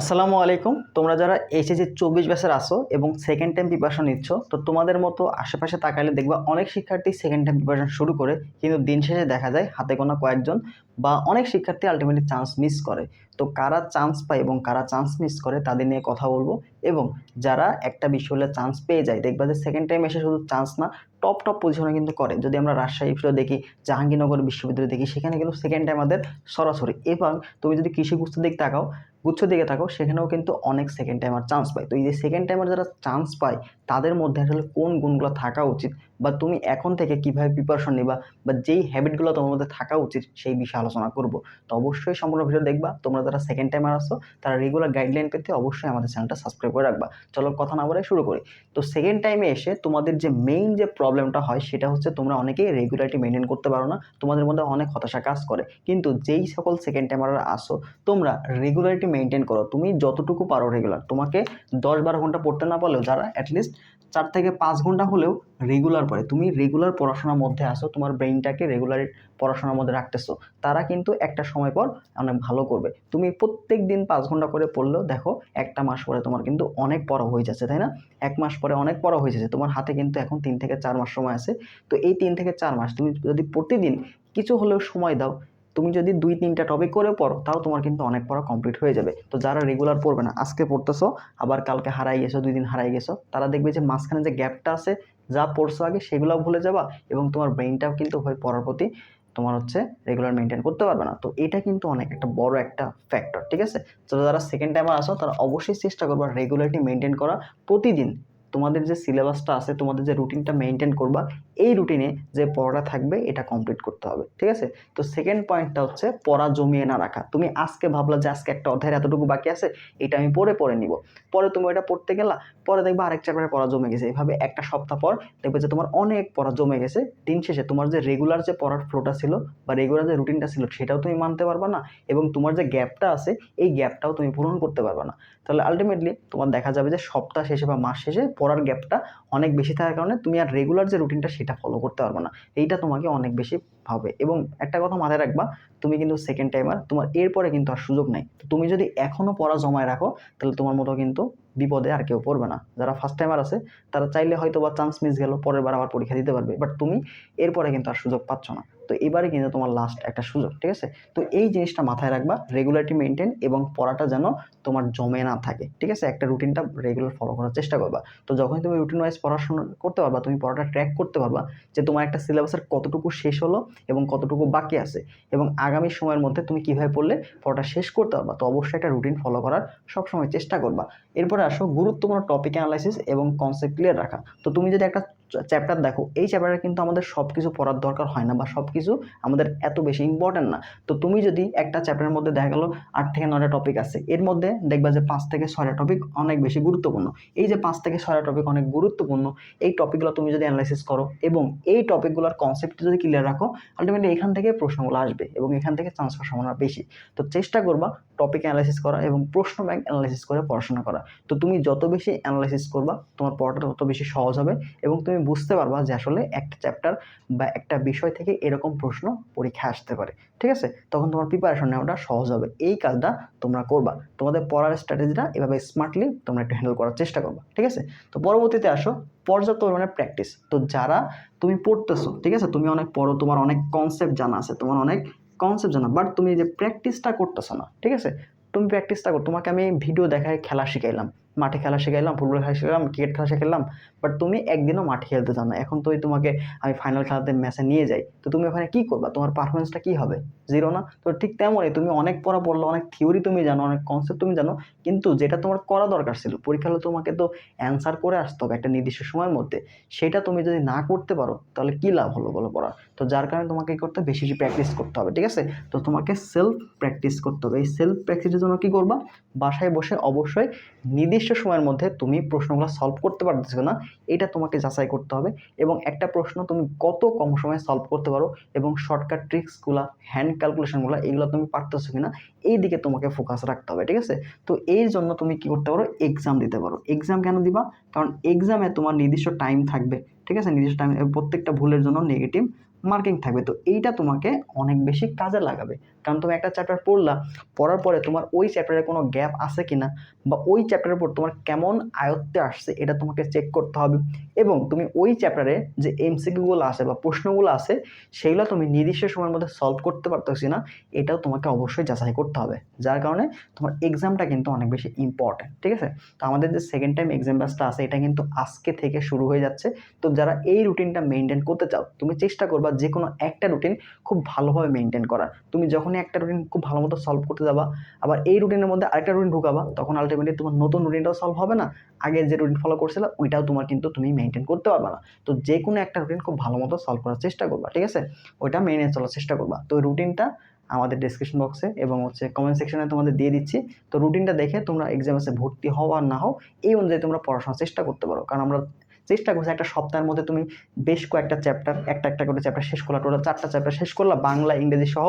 আসসালামু আলাইকুম। তোমরা যারা এইচএসি চব্বিশ ব্যাচের আসো এবং সেকেন্ড টাইম প্রিপারেশন নিচ্ছ, তো তোমাদের মতো আশেপাশে তাকালে দেখবা অনেক শিক্ষার্থী সেকেন্ড টাইম প্রিপারেশন শুরু করে, কিন্তু দিন শেষে দেখা যায় হাতে কোনো কয়েকজন বা অনেক শিক্ষার্থী আলটিমেটলি চান্স মিস করে। তো কারা চান্স পায় এবং কারা চান্স মিস করে, তাদের নিয়ে কথা বলব। এবং যারা একটা বিশ্ববিদ্যালয়ে চান্স পেয়ে যায়, দেখবা যে সেকেন্ড টাইম এসে শুধু চান্স না টপ টপ পজিশনে কিন্তু করে। যদি আমরা রাজশাহী বিশ্ববিদ্যালয় দেখি, জাহাঙ্গীরনগর বিশ্ববিদ্যালয় দেখি, সেখানে কিন্তু সেকেন্ড টাইম আমাদের সরাসরি। এবং তুমি যদি কৃষি গুচ্ছ দিক তাকাও, গুচ্ছ দিকে থাকো সেখানেও কিন্তু অনেক সেকেন্ড টাইমার চান্স পায়। তো এই যে সেকেন্ড টাইমার যারা চান্স পায়, তাদের মধ্যে আসলে কোন গুণগুলো থাকা উচিত? বা তুমি এখন থেকে কীভাবে প্রিপারেশন নিবা? বা যেই হ্যাবিটগুলো তোমার মধ্যে থাকা উচিত, সেই বিষয়ে আলোচনা করব। তো অবশ্যই সম্পূর্ণ ভিডিও দেখবা। তোমরা যারা সেকেন্ড টাইমার আসো তারা রেগুলার গাইডলাইন পেতে অবশ্যই আমাদের চ্যানেলটা সাবস্ক্রাইব করে রাখবা। চলো কথা না বলে শুরু করি। তো সেকেন্ড টাইমে এসে তোমাদের যে মেইন যে প্রবলেমটা হয়, সেটা হচ্ছে তোমরা অনেকেই রেগুলারিটি মেনটেন করতে পারো না। তোমাদের মধ্যে অনেক হতাশা কাজ করে। কিন্তু যেই সকল সেকেন্ড টাইমাররা আসো, তোমরা রেগুলারিটি মেনটেন করো। তুমি যতটুকু পারো রেগুলার তোমাকে দশ বারো ঘণ্টা পড়তে না পারলেও যারা অ্যাটলিস্ট চার থেকে পাঁচ ঘণ্টা হলেও রেগুলার পড়ে। তুমি রেগুলার পড়াশোনার মধ্যে আসো তোমার ব্রেইনটাকে রেগুলার পড়াশোনার মধ্যে রাখতেছো। তারা কিন্তু একটা সময় পর অনেক ভালো করবে। তুমি প্রত্যেক দিন পাঁচ ঘণ্টা করে পড়লেও দেখো একটা মাস পরে তোমার কিন্তু অনেক পড়া হয়ে যাচ্ছে, তাই না? এক মাস পরে অনেক পড়া হয়ে যাচ্ছে। তোমার হাতে কিন্তু এখন তিন থেকে চার মাস সময় আছে। তো এই তিন থেকে চার মাস তুমি যদি প্রতিদিন কিছু হলেও সময় দাও তুমি যদি দুই তিনটা টপিক করে পড়ো, তাও তোমার কিন্তু অনেক পড়া কমপ্লিট হয়ে যাবে। তো যারা রেগুলার পড়বে না, আজকে পড়তেছো, আবার কালকে হারাই গেছো, দুই দিন হারাই গেছো, তারা দেখবে যে মাঝখানে যে গ্যাপটা আছে, যা পড়ছো আগে, সেগুলোও ভুলে যাবা এবং তোমার ব্রেনটাও কিন্তু হয়ে পড়ার প্রতি তোমার হচ্ছে রেগুলার মেনটেন করতে পারবে না। তো এটা কিন্তু অনেক একটা বড় একটা ফ্যাক্টর ঠিক আছে? তো যারা সেকেন্ড টাইমার আসো তারা অবশ্যই চেষ্টা করবা রেগুলারিটি মেনটেন করা প্রতিদিন। তোমাদের যে সিলেবাসটা আছে, তোমাদের যে রুটিনটা মেনটেন করবা, এই রুটিনে যে পড়াটা থাকবে, এটা কমপ্লিট করতে হবে, ঠিক আছে? তো সেকেন্ড পয়েন্টটা হচ্ছে পড়া জমিয়ে না রাখা। তুমি আজকে ভাবলা যে আজকে একটা অধ্যায়ের এতটুকু বাকি আছে, এটা আমি পরে পরে নিব। পরে তুমি ওটা পড়তে গেলা, পরে দেখবে আরেক চ্যাপ্টারে পড়া জমে গেছে। এভাবে একটা সপ্তাহ পর দেখবে যে তোমার অনেক পড়া জমে গেছে। দিন শেষে তোমার যে রেগুলার যে পড়ার ফ্লোটা ছিল বা রেগুলার যে রুটিনটা ছিল, সেটাও তুমি মানতে পারবে না এবং তোমার যে গ্যাপটা আছে, এই গ্যাপটাও তুমি পূরণ করতে পারবে না। তাহলে আলটিমেটলি তোমার দেখা যাবে যে সপ্তাহ শেষে বা মাস শেষে পড়ার গ্যাপটা অনেক বেশি থাকার কারণে তুমি আর রেগুলার যে রুটিনটা সেটা ফলো করতে পারবে না। এইটা তোমাকে অনেক বেশি হবে এবং একটা কথা মাথায় রাখবা, তুমি কিন্তু সেকেন্ড টাইমার তোমার এরপরে কিন্তু আর সুযোগ নেই। তো তুমি যদি এখনও পড়া জমায় রাখো, তাহলে তোমার মতো কিন্তু বিপদে আর কেউ পড়বে না। যারা ফার্স্ট টাইমার আছে, তারা চাইলে হয়তো বা চান্স মিস গেল, পরের বার আবার পরীক্ষা দিতে পারবে। বাট তুমি এরপরে কিন্তু আর সুযোগ পাচ্ছ না। তো এবারে কিন্তু তোমার লাস্ট একটা সুযোগ, ঠিক আছে? তো এই জিনিসটা মাথায় রাখবা রেগুলারিটি মেনটেন এবং পড়াটা যেন তোমার জমে না থাকে, ঠিক আছে? একটা রুটিনটা রেগুলার ফলো করার চেষ্টা করবা। তো যখন তুমি রুটিন ওয়াইজ পড়াশোনা করতে পারবা, তুমি পড়াটা ট্র্যাক করতে পারবা যে তোমার একটা সিলেবাসের কতটুকু শেষ হলো এবং কতটুকু বাকি আছে এবং আগামী সময়ের মধ্যে তুমি কীভাবে পড়লে পড়াটা শেষ করতে পারবা। তো অবশ্যই একটা রুটিন ফলো করার সবসময় চেষ্টা করবা। এরপরে আসো গুরুত্বপূর্ণ টপিক অ্যানালাইসিস এবং কনসেপ্ট ক্লিয়ার রাখা। তো তুমি যদি একটা চ্যাপ্টার দেখো, এই চ্যাপ্টারে কিন্তু আমাদের সব কিছু পড়ার দরকার হয় না বা সব কিছু আমাদের এত বেশি ইম্পর্ট্যান্ট না। তো তুমি যদি একটা চ্যাপ্টারের মধ্যে দেখা গেলো আট থেকে নয়টা টপিক আছে, এর মধ্যে দেখবা যে পাঁচ থেকে ছয়টা টপিক অনেক বেশি গুরুত্বপূর্ণ। এই যে পাঁচ থেকে ছয়টা টপিক অনেক গুরুত্বপূর্ণ, এই টপিকগুলো তুমি যদি অ্যানালাইসিস করো এবং এই টপিকগুলোর কনসেপ্ট যদি ক্লিয়ার রাখো আলটিমেটলি এখান থেকে প্রশ্নগুলো আসবে এবং এখান থেকে চান্স হওয়ার সম্ভাবনা বেশি। তো চেষ্টা করবা টপিক অ্যানালাইসিস করা এবং প্রশ্ন ব্যাংক অ্যানালাইসিস করে পড়াশোনা করা। তো তুমি যত বেশি অ্যানালাইসিস করবা, তোমার পড়াটা তত বেশি সহজ হবে এবং তুমি বুঝতে পারবা যে আসলে একটা চ্যাপ্টার বা একটা বিষয় থেকে এরকম প্রশ্ন পরীক্ষা আসতে পারে, ঠিক আছে? তখন তোমার প্রিপারেশন নেওয়াটা সহজ হবে। এই কাজটা তোমরা করবা। তোমাদের পড়ার স্ট্র্যাটেজিটা এভাবে স্মার্টলি তোমরা একটু হ্যান্ডেল করার চেষ্টা করবা, ঠিক আছে? তো পরবর্তীতে আসো, পর্যাপ্ত পরিমাণে প্র্যাকটিস তো যারা তুমি পড়তেছো, ঠিক আছে? তুমি অনেক পড়ো, তোমার অনেক কনসেপ্ট জানা আছে, তোমার অনেক কনসেপ্ট জানা বাট তুমি যে প্র্যাকটিসটা করতেছো না, ঠিক আছে? তুমি প্র্যাকটিসটা করো, তোমাকে আমি ভিডিও দেখায় খেলা শিখাইলাম। মাঠে খেলা শেখাইলাম, ফুটবল খেলা শেখালাম ক্রিকেট খেলা শেখালাম বাট তুমি একদিনও মাঠে খেলতে জানো না। এখন তো ওই তোমাকে, আমি ফাইনাল খেলাতে ম্যাচে নিয়ে যাই, তো তুমি ওখানে কী করবা? তোমার পারফরমেন্সটা কী হবে? জিরো না? তো ঠিক তেমনই তুমি অনেক পড়া পড়ল, অনেক থিওরি তুমি জানো, অনেক কনসেপ্ট তুমি জানো, কিন্তু যেটা তোমার করা দরকার ছিল, পরীক্ষা হলে তোমাকে তো অ্যান্সার করে আসতে হবে একটা নির্দিষ্ট সময়ের মধ্যে। সেটা তুমি যদি না করতে পারো, তাহলে কী লাভ হলো বলো পড়া তো যার কারণে তোমাকে কী করতে হবে? বেশি বেশি প্র্যাকটিস করতে হবে, ঠিক আছে? তো তোমাকে সেলফ প্র্যাকটিস করতে হবে। এই সেলফ প্র্যাকটিসের জন্য কী করবা? বাসায় বসে অবশ্যই নির্দিষ্ট সময়ের মধ্যে তুমি প্রশ্নগুলো সলভ করতে পারতেছো না, এটা তোমাকে যাচাই করতে হবে এবং একটা প্রশ্ন তুমি কত কম সময়ে সলভ করতে পারো এবং শর্টকাট ট্রিক্সগুলো হ্যান্ড ক্যালকুলেশনগুলো এগুলো তুমি পারতেছো কিনা, এই দিকে তোমাকে ফোকাস রাখতে হবে, ঠিক আছে? তো এই জন্য তুমি কি করতে পারো? এক্সাম দিতে পারো। এক্সাম কেন দিবা? কারণ এক্সামে তোমার নির্দিষ্ট টাইম থাকবে, ঠিক আছে? নির্দিষ্ট টাইম প্রত্যেকটা ভুলের জন্য নেগেটিভ মার্কিং থাকবে। তো এইটা তোমাকে অনেক বেশি কাজে লাগাবে। কারণ তুমি একটা চ্যাপ্টার পড়লা, পড়ার পরে তোমার ওই চ্যাপ্টারে কোনো গ্যাপ আছে কিনা বা ওই চ্যাপ্টারের উপর তোমার কেমন আয়ত্তে আসছে, এটা তোমাকে চেক করতে হবে। এবং তুমি ওই চ্যাপ্টারে যে এমসিকিউগুলো আছে বা প্রশ্নগুলো আছে, সেগুলো তুমি নির্দিষ্ট সময়ের মধ্যে সলভ করতে পারতেছি না, এটাও তোমাকে অবশ্যই যাচাই করতে হবে। যার কারণে তোমার এক্সামটা কিন্তু অনেক বেশি ইম্পর্ট্যান্ট ঠিক আছে? তো আমাদের যে সেকেন্ড টাইম এক্সাম ব্যাচটা আছে, এটা কিন্তু আজকে থেকে শুরু হয়ে যাচ্ছে। তো যারা এই রুটিনটা মেনটেন করতে চাও, তুমি চেষ্টা করবা যে কোনো একটা রুটিন খুব ভালোভাবে মেনটেন করার। তুমি যখনই একটা রুটিন খুব ভালো মতো সলভ করতে যাবা, আবার এই রুটিনের মধ্যে আরেকটা রুটিন ঢুকাবা, তখন আলটিমেটলি তোমার নতুন রুটিনটাও সলভ হবে না। আগে যে রুটিন ফলো করছিলে, ওইটাও তোমার কিন্তু তুমি মেনটেন করতে পারবে না। তো যে কোনো একটা রুটিন খুব ভালো মতো সলভ করার চেষ্টা করবা, ঠিক আছে? ওইটা মেনে চলার চেষ্টা করবা। তো রুটিনটা আমাদের ডিসক্রিপশন বক্সে এবং হচ্ছে কমেন্ট সেকশনে তোমাদের দিয়ে দিচ্ছি। তো রুটিনটা দেখে তোমরা এক্সামসে ভর্তি হও আর না হও, এই অনুযায়ী তোমরা পড়াশোনার চেষ্টা করতে পারো। কারণ আমরা চেষ্টা করছি একটা সপ্তাহের মধ্যে তুমি বেশ কয়েকটা চ্যাপ্টার একটা একটা করে চ্যাপ্টার শেষ করলা টোটাল চারটা চ্যাপ্টার শেষ করলা, বাংলা, ইংরেজি সহ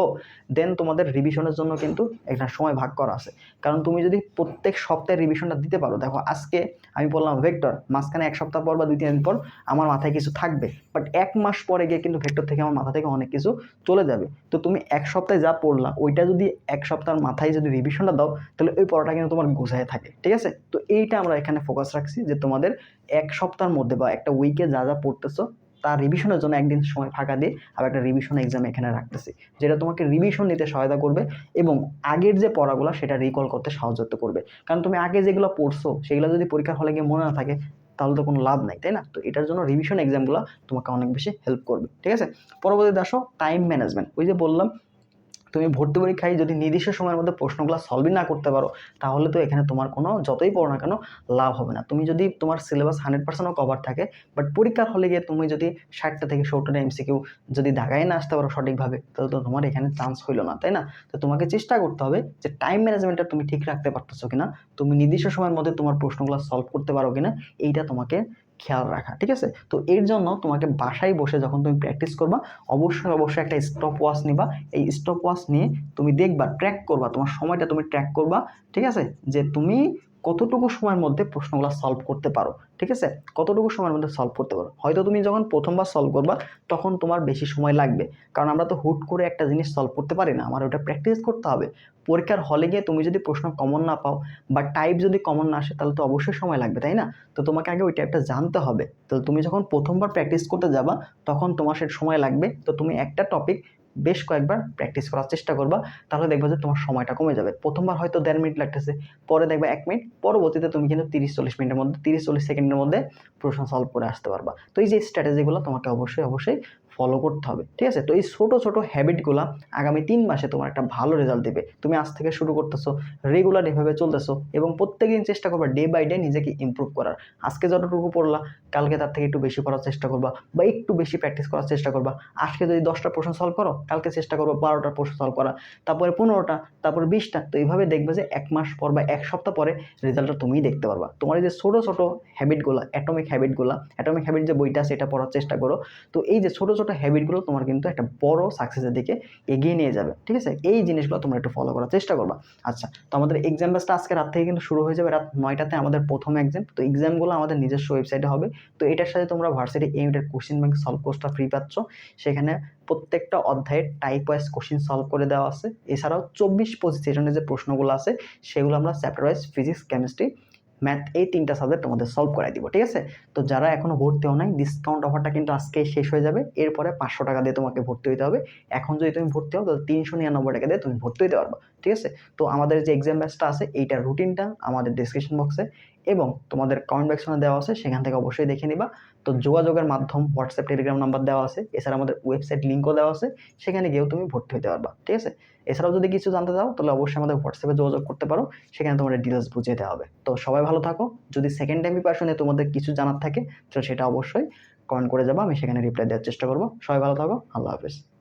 দেন তোমাদের রিভিশনের জন্য কিন্তু একটা সময় ভাগ করা আছে। কারণ তুমি যদি প্রত্যেক সপ্তাহে রিভিশনটা দিতে পারো, দেখো আজকে আমি বললাম ভেক্টর মাঝখানে এক সপ্তাহ পর বা দুই তিন দিন পর আমার মাথায় কিছু থাকবে। বাট এক মাস পরে গিয়ে কিন্তু ভেক্টর থেকে আমার মাথা থেকে অনেক কিছু চলে যাবে। তো তুমি এক সপ্তাহে যা পড়লা, ওইটা যদি এক সপ্তাহের মাথায় যদি রিভিশনটা দাও, তাহলে ওই পড়াটা কিন্তু তোমার গুছায় থাকে, ঠিক আছে? তো এইটা আমরা এখানে ফোকাস রাখছি যে তোমাদের এক সপ্তাহের মধ্যে বা একটা উইকে যা যা পড়তেছো, তার রিভিশনের জন্য একদিন সময় ফাঁকা দিয়ে আবার একটা রিভিশন এক্সাম এখানে রাখতেছি, যেটা তোমাকে রিভিশন নিতে সহায়তা করবে এবং আগের যে পড়াগুলো সেটা রিকল করতে সাহায্য করবে। কারণ তুমি আগে যেগুলো পড়ছো, সেগুলো যদি পরীক্ষার হলে গিয়ে মনে না থাকে, তাহলে তো কোনো লাভ নাই, তাই না? তো এটার জন্য রিভিশন এক্সামগুলো তোমাকে অনেক বেশি হেল্প করবে, ঠিক আছে? পরবর্তীতে আসো টাইম ম্যানেজমেন্ট ওই যে বললাম তুমি ভর্তি পরীক্ষায় যদি নির্দিষ্ট সময়ের মধ্যে প্রশ্নগুলো সলভই না করতে পারো, তাহলে তো এখানে তোমার কোনো যতই পড়ো না কেন লাভ হবে না। তুমি যদি তোমার সিলেবাস হান্ড্রেড পার্সেন্টও কভার থাকে বাট পরীক্ষার হলে গিয়ে তুমি যদি ষাটটা থেকে সত্তরটা এমসিকিউ যদি ঢাকায় না আসতে পারো সঠিকভাবে, তাহলে তো তোমার এখানে চান্স হইল না, তাই না? তো তোমাকে চেষ্টা করতে হবে যে টাইম ম্যানেজমেন্টটা তুমি ঠিক রাখতে পারতেছো কিনা, তুমি নির্দিষ্ট সময়ের মধ্যে তোমার প্রশ্নগুলো সলভ করতে পারো কিনা, এইটা তোমাকে খেয়াল রাখা, ঠিক আছে? তো এর জন্য তোমাকে বাসায় বসে যখন তুমি প্র্যাকটিস করবা, অবশ্যই অবশ্যই একটা স্টপ ওয়াচ নিবা। এই স্টপ ওয়াচ নিয়ে তুমি দেখবা ট্র্যাক করবা, তোমার সময়টা তুমি ট্র্যাক করবা, ঠিক আছে? যে তুমি কতটুকু সময়ের মধ্যে প্রশ্নগুলো সলভ করতে পারো, ঠিক আছে? কতটুকু সময়ের মধ্যে সলভ করতে পারো? হয়তো তুমি যখন প্রথমবার সলভ করবা, তখন তোমার বেশি সময় লাগবে। কারণ আমরা তো হুট করে একটা জিনিস সলভ করতে পারি না, আমার ওটা প্র্যাকটিস করতে হবে। পরীক্ষার হলে গিয়ে তুমি যদি প্রশ্ন কমন না পাও বা টাইপ যদি কমন না আসে, তাহলে তো অবশ্যই সময় লাগবে, তাই না? তো তোমাকে আগে ওই টাইপটা জানতে হবে। তো তুমি যখন প্রথমবার প্র্যাকটিস করতে যাবা, তখন তোমার সে সময় লাগবে। তো তুমি একটা টপিক বেশ কয়েকবার প্র্যাকটিস করার চেষ্টা করবা, তাহলে দেখবা যে তোমার সময়টা কমে যাবে। প্রথমবার হয়তো দেড় মিনিট লাগতেছে, পরে দেখবা এক মিনিট পরবর্তীতে তুমি কিন্তু তিরিশ চল্লিশ মিনিটের মধ্যে, তিরিশ চল্লিশ সেকেন্ডের মধ্যে প্রশ্ন সলভ করে আসতে পারবা। তো এই যে স্ট্র্যাটেজিগুলো তোমাকে অবশ্যই অবশ্যই ফলো করতে হবে, ঠিক আছে? তো এই ছোটো ছোটো হ্যাবিটগুলো আগামী তিন মাসে তোমার একটা ভালো রেজাল্ট দেবে। তুমি আজ থেকে শুরু করতেছো রেগুলার এভাবে চলতেছো এবং প্রত্যেক দিন চেষ্টা করবা ডে বাই ডে নিজেকে ইমপ্রুভ করার। আজকে যতটুকু পড়লা, কালকে তার থেকে একটু বেশি পড়ার চেষ্টা করবা বা একটু বেশি প্র্যাকটিস করার চেষ্টা করবা। আজকে যদি দশটা প্রশ্ন সলভ করো, কালকে চেষ্টা করব বারোটা প্রশ্ন সলভ করা, তারপরে পনেরোটা, তারপর বিশটা, তো এইভাবে দেখবে যে এক মাস পর বা এক সপ্তাহ পরে রেজাল্টটা তুমিই দেখতে পারবা। তোমার যে ছোটো ছোটো হ্যাবিটগুলো অ্যাটমিক হ্যাবিটগুলো অ্যাটমিক হ্যাবিট যে বইটা আছে এটা পড়ার চেষ্টা করো। তো এই যে ছোটো ছোটো হ্যাবিটগুলো তোমার কিন্তু একটা বড় সাকসেসের দিকে এগিয়ে নিয়ে যাবে। ঠিক আছে? এই জিনিসগুলো তোমরা একটু ফলো করার চেষ্টা করবা। আচ্ছা তো আমাদের এক্সাম ব্যাচটা আজকে রাত থেকে কিন্তু শুরু হয়ে যাবে রাত নয়টাতে আমাদের প্রথম এক্সাম তো এক্সামগুলো আমাদের নিজস্ব ওয়েবসাইটে হবে। তো এটার সাথে তোমরা ভার্সিটি এমিটের কোশ্চিন ব্যাংক সলভ কোর্সটা ফ্রি পাচ্ছ। সেখানে প্রত্যেকটা অধ্যায়ের টাইপ ওয়াইজ কোশ্চিন সলভ করে দেওয়া আছে। এছাড়াও চব্বিশ পঁচিশ সেশনের যে প্রশ্নগুলো আছে, সেগুলো আমরা chapter wise physics chemistry math এই তিনটা সাবজেক্ট তোমাদের সলভ করাই দিব, ঠিক আছে? তো যারা এখনও ভর্তি হও নাই ডিসকাউন্ট অফারটা কিন্তু আজকে শেষ হয়ে যাবে। এরপরে পাঁচশো টাকা দিয়ে তোমাকে ভর্তি হতে হবে। এখন যদি তুমি ভর্তি হও, তাহলে তিনশো নিরানব্বই টাকা দিয়ে তুমি ভর্তি হতে পারবে, ঠিক আছে? তো আমাদের যে এক্সাম ব্যাচটা আছে, এইটার রুটিনটা আমাদের ডিসক্রিপশন বক্সে এবং তোমাদের কমেন্ট সেকশনে দেওয়া আছে, সেখান থেকে অবশ্যই দেখে নিবা। তো যোগাযোগের মাধ্যম হোয়াটসঅ্যাপ টেলিগ্রাম নাম্বার দেওয়া আছে। এছাড়া আমাদের ওয়েবসাইট লিঙ্কও দেওয়া আছে। সেখানে গিয়েও তুমি ভর্তি হতে পারবা, ঠিক আছে? এছাড়াও যদি কিছু জানতে চাও, তাহলে অবশ্যই আমাদের হোয়াটসঅ্যাপে যোগাযোগ করতে পারো। সেখানে তোমাদের ডিটেলস বুঝিয়ে দেওয়া হবে। তো সবাই ভালো থাকো। যদি সেকেন্ড টাইম প্রিপারেশনে তোমাদের কিছু জানার থাকে তো সেটা অবশ্যই কমেন্ট করে যাব। আমি সেখানে রিপ্লাই দেওয়ার চেষ্টা করব। সবাই ভালো থাকো। আল্লাহ হাফেজ।